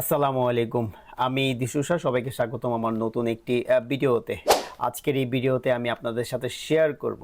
আসসালামু আলাইকুম। আমি দিশুষা সবাইকে স্বাগতম আমার নতুন একটি ভিডিওতে। আজকের এই ভিডিওতে আমি আপনাদের সাথে শেয়ার করব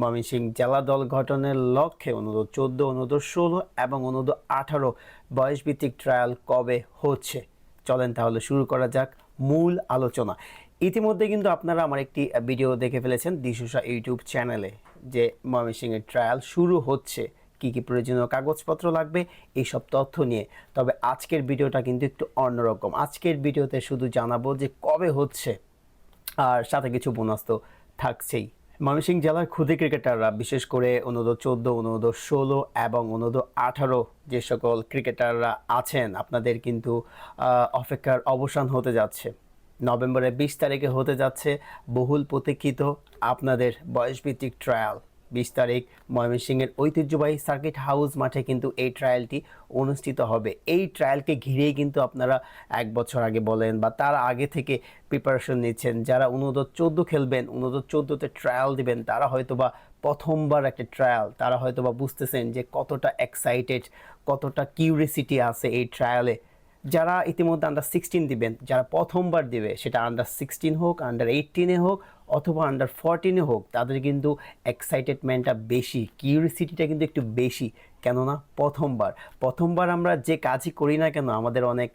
ময়মনসিংহ জেলা দল গঠনের লক্ষ্যে অনুরোধ চোদ্দ, অনুরোধ ষোলো এবং অনুরোধ আঠারো বয়সভিত্তিক ট্রায়াল কবে হচ্ছে? চলেন তাহলে শুরু করা যাক মূল আলোচনা। ইতিমধ্যে কিন্তু আপনারা আমার একটি ভিডিও দেখে ফেলেছেন দিশুষা ইউটিউব চ্যানেলে যে ময়মনসিংহের ট্রায়াল শুরু হচ্ছে। কি কি প্রয়োজনীয় কাগজপত্র লাগবে এই সব তথ্য নিয়ে। তবে আজকের ভিডিওটা কিন্তু একটু অন্যরকম। আজকের ভিডিওতে শুধু জানাব যে কবে হচ্ছে, আর সাথে কিছু বোনাস তো থাকছেই। ময়মনসিংহ জেলার ক্ষুদে ক্রিকেটাররা, বিশেষ করে অনুরোধ চোদ্দ অনুরোধ ষোলো এবং অনুরোধ আঠারো যে সকল ক্রিকেটাররা আছেন, আপনাদের কিন্তু অপেক্ষার অবসান হতে যাচ্ছে। নভেম্বরের বিশ তারিখে হতে যাচ্ছে বহুল প্রতীক্ষিত আপনাদের বয়সভিত্তিক ট্রায়াল বিশ তারিখ ময়মনসিংহের ঐতিহ্যবাহী সার্কিট হাউস মাঠে কিন্তু এই ট্রায়ালটি অনুষ্ঠিত হবে। এই ট্রায়ালকে ঘিরেই কিন্তু আপনারা এক বছর আগে বলেন বা তার আগে থেকে প্রিপারেশন নিচ্ছেন। যারা অনুরোধ চোদ্দ খেলবেন অনুরোধ চোদ্দোতে ট্রায়াল দিবেন, তারা হয়তো বা প্রথমবার একটা ট্রায়াল তারা হয়তো বা বুঝতেছেন যে কতটা এক্সাইটেড কতটা কিউরিসিটি আছে এই ট্রায়ালে যারা ইতিমধ্যে আন্ডার সিক্সটিন দিবেন, যারা প্রথমবার দিবে, সেটা আন্ডার সিক্সটিন হোক আন্ডার এইটিনে হোক অথবা আন্ডার ফোরটিনে হোক, তাদের কিন্তু এক্সাইটেডমেন্টটা বেশি কিউরিসিটিটা কিন্তু একটু বেশি। কেননা প্রথমবার প্রথমবার আমরা যে কাজই করি না কেন, আমাদের অনেক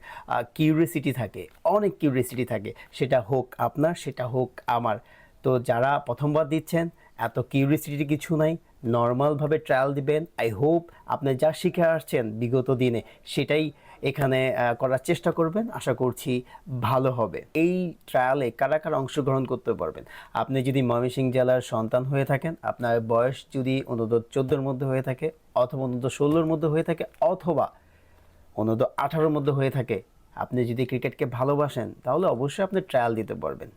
কিউরিসিটি থাকে, অনেক কিউরিসিটি থাকে। সেটা হোক আপনার, সেটা হোক আমার। তো যারা প্রথমবার দিচ্ছেন, এত কিউরিসিটি কিছু নাই নর্মালভাবে ট্রায়াল দিবেন। আই হোপ আপনি যা শিখে আসছেন বিগত দিনে, সেটাই এখানে করার চেষ্টা করবেন। আশা করছি ভালো হবে। এই ট্রায়ালে কারা কারা অংশগ্রহণ করতে পারবেন? আপনি যদি ময়মনসিংহ জেলার সন্তান হয়ে থাকেন, আপনার বয়স যদি অনুরোধ চোদ্দোর মধ্যে হয়ে থাকে অথবা অনুরোধ ষোলোর মধ্যে হয়ে থাকে অথবা অনুরোধ আঠারোর মধ্যে হয়ে থাকে, আপনি যদি ক্রিকেটকে ভালোবাসেন, তাহলে অবশ্যই আপনি ট্রায়াল দিতে পারবেন।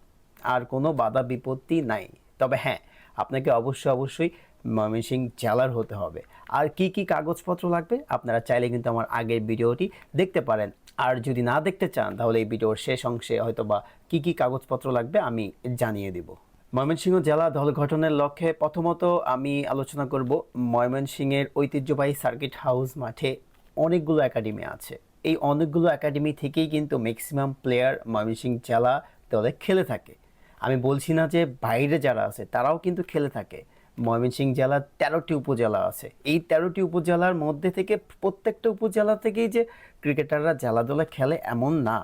আর কোনো বাধা বিপত্তি নাই। তবে হ্যাঁ আপনাকে অবশ্যই অবশ্যই ময়মনসিংহ জেলার হতে হবে। আর কি কি কাগজপত্র লাগবে? আপনারা চাইলে কিন্তু আমার আগের ভিডিওটি দেখতে পারেন। আর যদি না দেখতে চান, তাহলে এই ভিডিওর শেষ অংশে হয়তো বা কী কী কাগজপত্র লাগবে আমি জানিয়ে দিব। ময়মনসিংহ জেলা দল গঠনের লক্ষ্যে প্রথমত আমি আলোচনা করব ময়মনসিংহের ঐতিহ্যবাহী সার্কিট হাউস মাঠে অনেকগুলো একাডেমি আছে। এই অনেকগুলো একাডেমি থেকেই কিন্তু ম্যাক্সিমাম প্লেয়ার ময়মনসিংহ জেলা দলে খেলে থাকে। আমি বলছি না যে বাইরে যারা আছে, তারাও কিন্তু খেলে থাকে। ময়মনসিংহ জেলার তেরোটি উপজেলা আছে। এই তেরোটি উপজেলার মধ্যে থেকে প্রত্যেকটা উপজেলা থেকেই যে ক্রিকেটাররা জেলা দলে খেলে এমন না।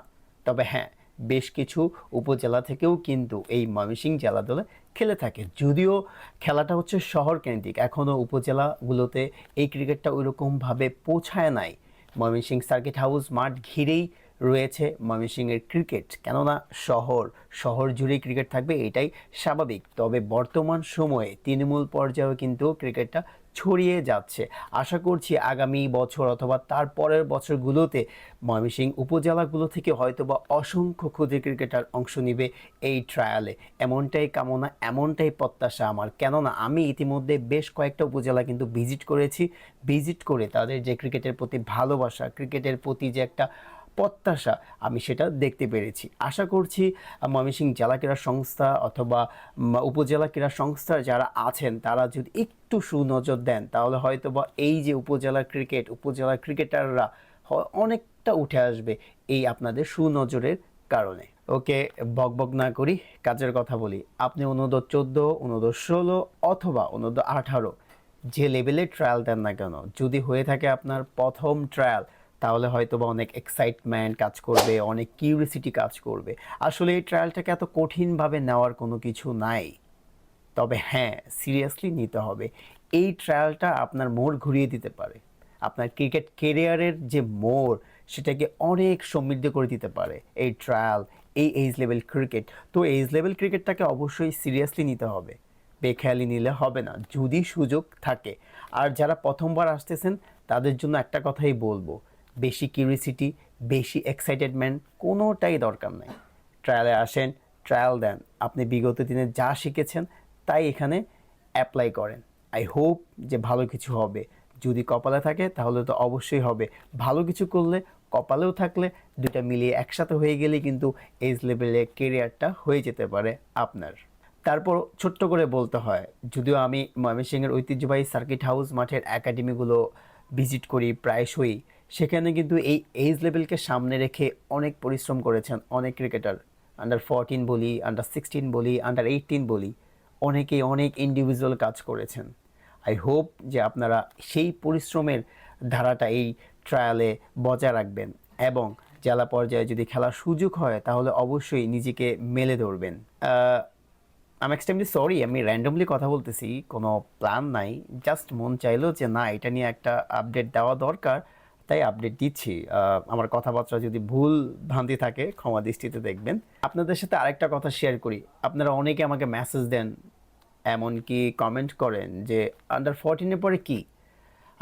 তবে হ্যাঁ বেশ কিছু উপজেলা থেকেও কিন্তু এই ময়মনসিংহ জেলা দলে খেলে থাকে। যদিও খেলাটা হচ্ছে শহর কেন্দ্রিক এখনও উপজেলাগুলোতে এই ক্রিকেটটা ওইরকমভাবে পৌঁছায় নাই। ময়মনসিংহ সার্কিট হাউস মাঠ ঘিরেই রয়েছে ময়মনসিংহের ক্রিকেট। কেননা শহর শহর জুড়েই ক্রিকেট থাকবে, এটাই স্বাভাবিক। তবে বর্তমান সময়ে তৃণমূল পর্যায়েও কিন্তু ক্রিকেটটা ছড়িয়ে যাচ্ছে। আশা করছি আগামী বছর অথবা তার পরের বছরগুলোতে ময়মনসিংহ উপজেলাগুলো থেকে হয়তোবা অসংখ্য ক্ষুদ্র ক্রিকেটার অংশ নেবে এই ট্রায়ালে এমনটাই কামনা, এমনটাই প্রত্যাশা আমার। কেননা আমি ইতিমধ্যে বেশ কয়েকটা উপজেলা কিন্তু ভিজিট করেছি। ভিজিট করে তাদের যে ক্রিকেটের প্রতি ভালোবাসা, ক্রিকেটের প্রতি যে একটা প্রত্যাশা, আমি সেটা দেখতে পেরেছি। আশা করছি, ময়মনসিংহ জেলা ক্রীড়া সংস্থা অথবা উপজেলা ক্রীড়া সংস্থার যারা আছেন, তারা যদি একটু সুনজর দেন, তাহলে হয়তো বা এই যে উপজেলা ক্রিকেট, উপজেলা ক্রিকেটাররা অনেকটা উঠে আসবে এই আপনাদের সুনজরের কারণে। ওকে, বক বক না করি, কাজের কথা বলি। আপনি অনুরোধ চোদ্দ অনুরোধ ষোলো অথবা অনুরোধ আঠারো, যে লেভেলে ট্রায়াল দেন না কেন, যদি হয়ে থাকে আপনার প্রথম ট্রায়াল তাহলে হয়তো বা অনেক এক্সাইটমেন্ট কাজ করবে, অনেক কিউরিসিটি কাজ করবে। আসলে এই ট্রায়ালটাকে এত কঠিনভাবে নেওয়ার কোনো কিছু নাই। তবে হ্যাঁ সিরিয়াসলি নিতে হবে। এই ট্রায়ালটা আপনার মোড় ঘুরিয়ে দিতে পারে। আপনার ক্রিকেট কেরিয়ারের যে মোড়, সেটাকে অনেক সমৃদ্ধ করে দিতে পারে। এই ট্রায়াল এই এজ লেভেল ক্রিকেট তো এজ লেভেল ক্রিকেটটাকে অবশ্যই সিরিয়াসলি নিতে হবে। বেখেয়ালি নিলে হবে না, যদি সুযোগ থাকে। আর যারা প্রথমবার আসতেছেন, তাদের জন্য একটা কথাই বলব। বেশি কিউরিসিটি বেশি এক্সাইটেডমেন্ট কোনোটাই দরকার নেই। ট্রায়ালে আসেন ট্রায়াল দেন। আপনি বিগত দিনে যা শিখেছেন, তাই এখানে অ্যাপ্লাই করেন। আই হোপ যে ভালো কিছু হবে। যদি কপালে থাকে, তাহলে তো অবশ্যই হবে। ভালো কিছু করলে, কপালেও থাকলে দুটা মিলিয়ে একসাথে হয়ে গেলে কিন্তু এজ লেভেলে কেরিয়ারটা হয়ে যেতে পারে আপনার। তারপর ছোট্ট করে বলতে হয়, যদিও আমি ময়মনসিংহের ঐতিহ্যবাহী সার্কিট হাউস মাঠের একাডেমিগুলো ভিজিট করি প্রায়শই সেখানে কিন্তু এই এজ লেভেলকে সামনে রেখে অনেক পরিশ্রম করেছেন অনেক ক্রিকেটার আন্ডার ফোরটিন বলি আন্ডার সিক্সটিন বলি আন্ডার এইটিন বলি, অনেকেই অনেক ইন্ডিভিজুয়াল কাজ করেছেন। আই হোপ যে আপনারা সেই পরিশ্রমের ধারাটা এই ট্রায়ালে বজায় রাখবেন এবং জেলা পর্যায়ে যদি খেলার সুযোগ হয়, তাহলে অবশ্যই নিজেকে মেলে ধরবেন। আমি এক্সট্রিমলি সরি আমি র্যান্ডমলি কথা বলতেছি, কোনো প্ল্যান নাই জাস্ট মন চাইলো যে না, এটা নিয়ে একটা আপডেট দেওয়া দরকার। তাই আপডেট দিচ্ছি। আমার কথাবার্তা যদি ভুল ভ্রান্তি থাকে, ক্ষমা দৃষ্টিতে দেখবেন। আপনাদের সাথে আরেকটা কথা শেয়ার করি। আপনারা অনেকে আমাকে মেসেজ দেন, এমনকি কমেন্ট করেন যে আন্ডার ফোরটিনের পরে কি?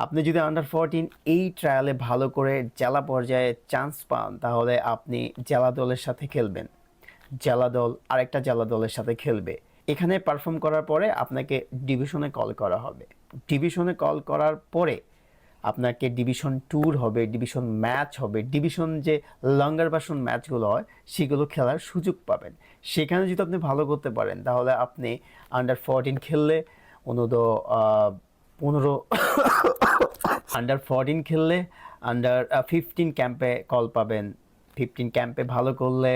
আপনি যদি আন্ডার ফোরটিন এই ট্রায়ালে ভালো করে জেলা পর্যায়ে চান্স পান, তাহলে আপনি জেলা দলের সাথে খেলবেন। জেলা দল আরেকটা জেলা দলের সাথে খেলবে। এখানে পারফর্ম করার পরে আপনাকে ডিভিশনে কল করা হবে। ডিভিশনে কল করার পরে আপনাকে ডিভিশন ট্যুর হবে ডিভিশন ম্যাচ হবে ডিভিশন যে লঙ্গার বাসন ম্যাচগুলো হয় সেগুলো খেলার সুযোগ পাবেন। সেখানে যদি আপনি ভালো করতে পারেন তাহলে আপনি আন্ডার ফোরটিন খেললে আহ, পনেরো আন্ডার ফোরটিন খেললে আন্ডার ফিফটিন ক্যাম্পে কল পাবেন। ফিফটিন ক্যাম্পে ভালো করলে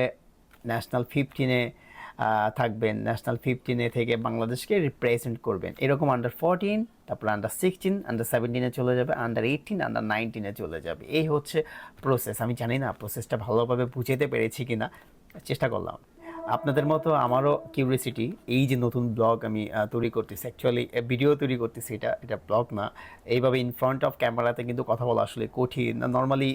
ন্যাশনাল ফিফটিনে থাকবেন ন্যাশনাল ফিফটিনে থেকে বাংলাদেশকে রিপ্রেজেন্ট করবেন। এরকম আন্ডার ফোরটিন তারপর আন্ডার সিক্সটিন আন্ডার সেভেন্টিনে চলে যাবে আন্ডার এইটিন আন্ডার নাইনটিনে চলে যাবে। এই হচ্ছে প্রসেস আমি জানি না প্রসেসটা ভালোভাবে বুঝাতে পেরেছি কি না চেষ্টা করলাম। আপনাদের মতো আমারও কিউরিয়াসিটি এই যে নতুন ব্লগ আমি তৈরি করতেছি অ্যাকচুয়ালি ভিডিও তৈরি করতেছি, এটা এটা ব্লগ না। এইভাবে ইন ফ্রন্ট অফ ক্যামেরাতে কিন্তু কথা বলা আসলে কঠিন। নর্মালি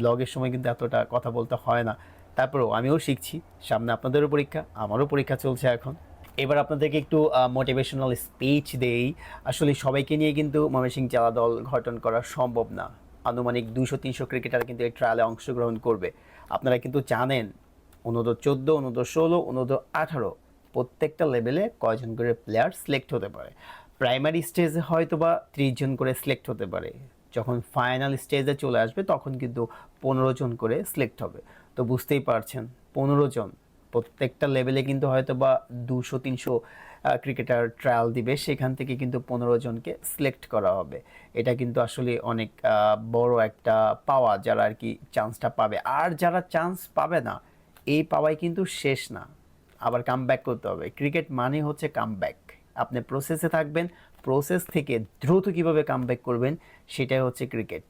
ব্লগের সময় কিন্তু এতটা কথা বলতে হয় না। তারপরেও আমিও শিখছি, সামনে আপনাদেরও পরীক্ষা, আমারও পরীক্ষা চলছে এখন। এবার আপনাদেরকে একটু মোটিভেশনাল স্পিচ দেই। আসলে সবাইকে নিয়ে কিন্তু ময়মনসিংহ জেলা দল গঠন করা সম্ভব না। আনুমানিক দুশো তিনশো ক্রিকেটার কিন্তু এই ট্রায়ালে অংশগ্রহণ করবে। আপনারা কিন্তু জানেন অনূর্ধ্ব চোদ্দ অনূর্ধ্ব ষোলো অনূর্ধ্ব আঠারো, প্রত্যেকটা লেভেলে কয়জন করে প্লেয়ার সিলেক্ট হতে পারে। প্রাইমারি স্টেজে হয়তো বা ত্রিশ জন করে সিলেক্ট হতে পারে। যখন ফাইনাল স্টেজে চলে আসবে, তখন কিন্তু পনেরো জন করে সিলেক্ট হবে। তো বুঝতেই পারছেন, পনেরো জন। প্রত্যেকটা লেভেলে কিন্তু হয়তো বা দুশো, তিনশো ক্রিকেটার ট্রায়াল দিবে, সেখান থেকে কিন্তু পনেরো জনকে সিলেক্ট করা হবে। এটা কিন্তু আসলে অনেক বড় একটা পাওয়া যারা আর কি চান্সটা পাবে। আর যারা চান্স পাবে না, এই পাওয়াই কিন্তু শেষ না। আবার কাম করতে হবে। ক্রিকেট মানে হচ্ছে কাম আপনি প্রসেসে থাকবেন প্রসেস থেকে দ্রুত কীভাবে কাম করবেন, সেটাই হচ্ছে ক্রিকেট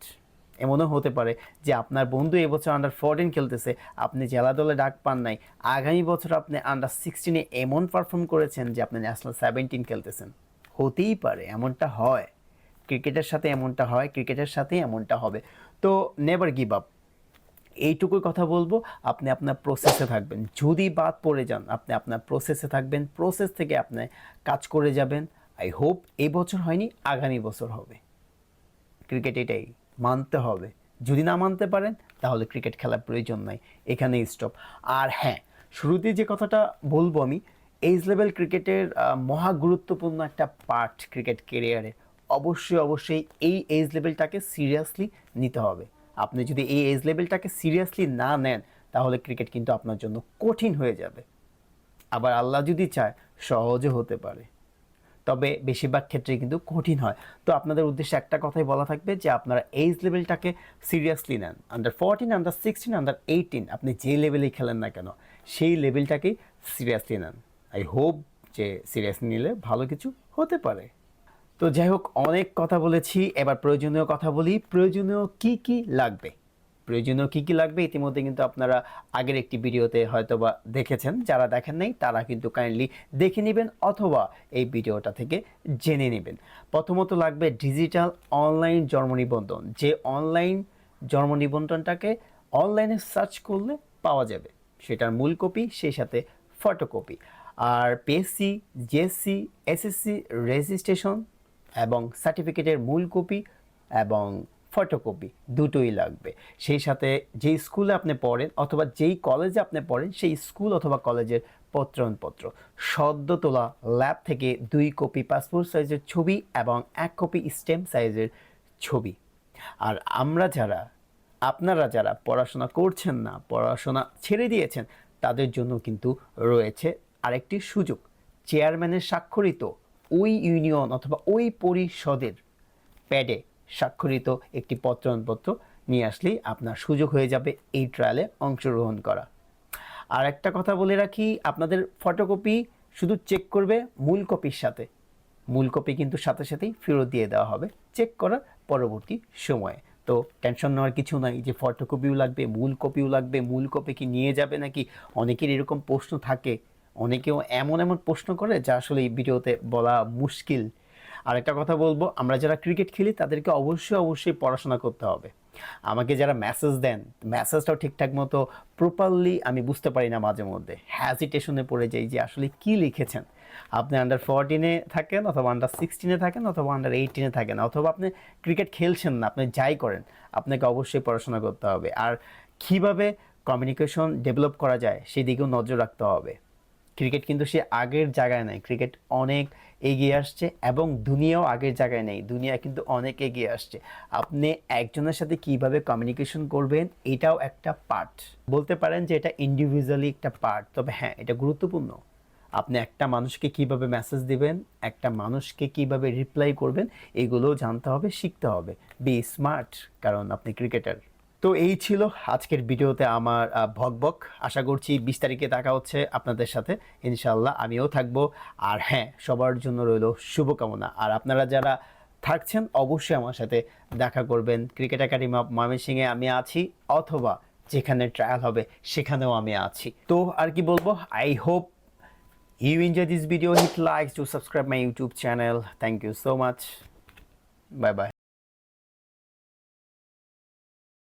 এমনও হতে পারে যে আপনার বন্ধু এবছর আন্ডার ফোরটিন খেলতেছে, আপনি জেলা দলে ডাক পান নাই। আগামী বছর আপনি আন্ডার সিক্সটিনে এমন পারফর্ম করেছেন যে আপনি ন্যাশনাল সেভেন্টিন খেলতেছেন। হতেই পারে, এমনটা হয়। ক্রিকেটের সাথে এমনটা হয়, ক্রিকেটের সাথেই এমনটা হবে। তো নেভার গিভ আপ এইটুকুই কথা বলব, আপনি আপনার প্রসেসে থাকবেন। যদি বাদ পড়ে যান, আপনি আপনার প্রসেসে থাকবেন। প্রসেস থেকে আপনি কাজ করে যাবেন। আই হোপ এই বছর হয়নি, আগামী বছর হবে। ক্রিকেট এটাই। মানতে হবে। যদি না মানতে পারেন, তাহলে ক্রিকেট খেলার প্রয়োজন নাই। এখানেই স্টপ আর হ্যাঁ শুরুতেই যে কথাটা বলব আমি এইজ লেভেল ক্রিকেটের মহা গুরুত্বপূর্ণ একটা পার্ট ক্রিকেট কেরিয়ারে অবশ্যই অবশ্যই এই এজ লেভেলটাকে সিরিয়াসলি নিতে হবে। আপনি যদি এই এজ লেভেলটাকে সিরিয়াসলি না নেন, তাহলে ক্রিকেট কিন্তু আপনার জন্য কঠিন হয়ে যাবে। আবার আল্লাহ যদি চায়, সহজও হতে পারে। তবে বেশিরভাগ ক্ষেত্রে কিন্তু কঠিন হয়। তো আপনাদের উদ্দেশ্যে একটা কথাই বলা থাকবে যে আপনারা এজ লেভেলটাকে সিরিয়াসলি নেন। Under fourteen under sixteen under eighteen আপনি যে লেভেলেই খেলেন না কেন, সেই লেভেলটাকেই সিরিয়াসলি নেন। আই হোপ যে সিরিয়াসলি নিলে ভালো কিছু হতে পারে। তো যাই হোক, অনেক কথা বলেছি। এবার প্রয়োজনীয় কথা বলি। প্রয়োজনীয় কি কি লাগবে? প্রয়োজনীয় কি কি লাগবে ইতিমধ্যে কিন্তু আপনারা আগের একটি ভিডিওতে হয়তোবা দেখেছেন। যারা দেখেন নাই, তারা কিন্তু কাইন্ডলি দেখে নেবেন অথবা এই ভিডিওটা থেকে জেনে নেবেন। প্রথমত লাগবে ডিজিটাল অনলাইন জন্ম নিবন্ধন যে অনলাইন জন্ম নিবন্ধনটাকে অনলাইনে সার্চ করলে পাওয়া যাবে। সেটার মূল কপি সেই সাথে ফটোকপি আর পিএসসি জিএসসি এসএসসি রেজিস্ট্রেশন এবং সার্টিফিকেটের মূল কপি এবং ফটোকপি দুটোই লাগবে। সেই সাথে যেই স্কুলে আপনি পড়েন অথবা যেই কলেজে আপনি পড়েন, সেই স্কুল অথবা কলেজের পত্রনপত্র সদ্য তোলা ল্যাব থেকে দুই কপি পাসপোর্ট সাইজের ছবি এবং এক কপি স্টেম সাইজের ছবি। আর আমরা যারা, আপনারা যারা পড়াশোনা করছেন না, পড়াশোনা ছেড়ে দিয়েছেন, তাদের জন্য কিন্তু রয়েছে আরেকটি সুযোগ। চেয়ারম্যানের স্বাক্ষরিত ওই ইউনিয়ন অথবা ওই পরিষদের প্যাডে স্বাক্ষরিত একটি পত্রনপত্র নিয়ে আসলেই আপনার সুযোগ হয়ে যাবে এই ট্রায়ালে অংশগ্রহণ করা। আর একটা কথা বলে রাখি, আপনাদের ফটোকপি শুধু চেক করবে মূল কপির সাথে। মূল কপি কিন্তু সাথে সাথেই ফেরত দিয়ে দেওয়া হবে চেক করার পরবর্তী সময়ে। তো টেনশন নেওয়ার কিছু নাই যে ফটোকপিও লাগবে, মূল কপিও লাগবে, মূল কপি কি নিয়ে যাবে নাকি? অনেকের এরকম প্রশ্ন থাকে। অনেকেও এমন এমন প্রশ্ন করে যা আসলে এই ভিডিওতে বলা মুশকিল। আরেকটা কথা বলব, আমরা যারা ক্রিকেট খেলি, তাদেরকে অবশ্যই অবশ্যই পড়াশোনা করতে হবে। আমাকে যারা মেসেজ দেন মেসেজটাও ঠিকঠাক মতো প্রপারলি আমি বুঝতে পারি না মাঝে মধ্যে। হ্যাজিটেশনে পড়ে যাই যে আসলে কি লিখেছেন। আপনি আন্ডার ফোরটিনে থাকেন অথবা আন্ডার সিক্সটিনে থাকেন অথবা আন্ডার এইটিনে থাকেন, অথবা আপনি ক্রিকেট খেলছেন না, আপনি যাই করেন, আপনাকে অবশ্যই পড়াশোনা করতে হবে। আর কীভাবে কমিউনিকেশন ডেভেলপ করা যায়, সেদিকেও নজর রাখতে হবে। ক্রিকেট কিন্তু সে আগের জায়গায় নেই। ক্রিকেট অনেক এগিয়ে আসছে এবং দুনিয়াও আগের জায়গায় নেই। দুনিয়া কিন্তু অনেক এগিয়ে আসছে। আপনি একজনের সাথে কীভাবে কমিউনিকেশন করবেন, এটাও একটা পার্ট বলতে পারেন যে এটা ইন্ডিভিজুয়ালি একটা পার্ট তবে হ্যাঁ এটা গুরুত্বপূর্ণ। আপনি একটা মানুষকে কীভাবে মেসেজ দিবেন, একটা মানুষকে কীভাবে রিপ্লাই করবেন, এগুলোও জানতে হবে, শিখতে হবে। বি স্মার্ট কারণ আপনি ক্রিকেটার তো এই ছিল আজকের ভিডিওতে আমার ভকভক আশা করছি বিশ তারিখে দেখা হচ্ছে আপনাদের সাথে। ইনশাল্লাহ আমিও থাকব। আর হ্যাঁ সবার জন্য রইল শুভকামনা। আর আপনারা যারা থাকছেন, অবশ্যই আমার সাথে দেখা করবেন। ক্রিকেট একাডেমি অফ ময়মনসিংহে আমি আছি, অথবা যেখানে ট্রায়াল হবে, সেখানেও আমি আছি। তো আর কি বলব? I hope you enjoy this video hit like to subscribe my YouTube channel thank you so much bye bye.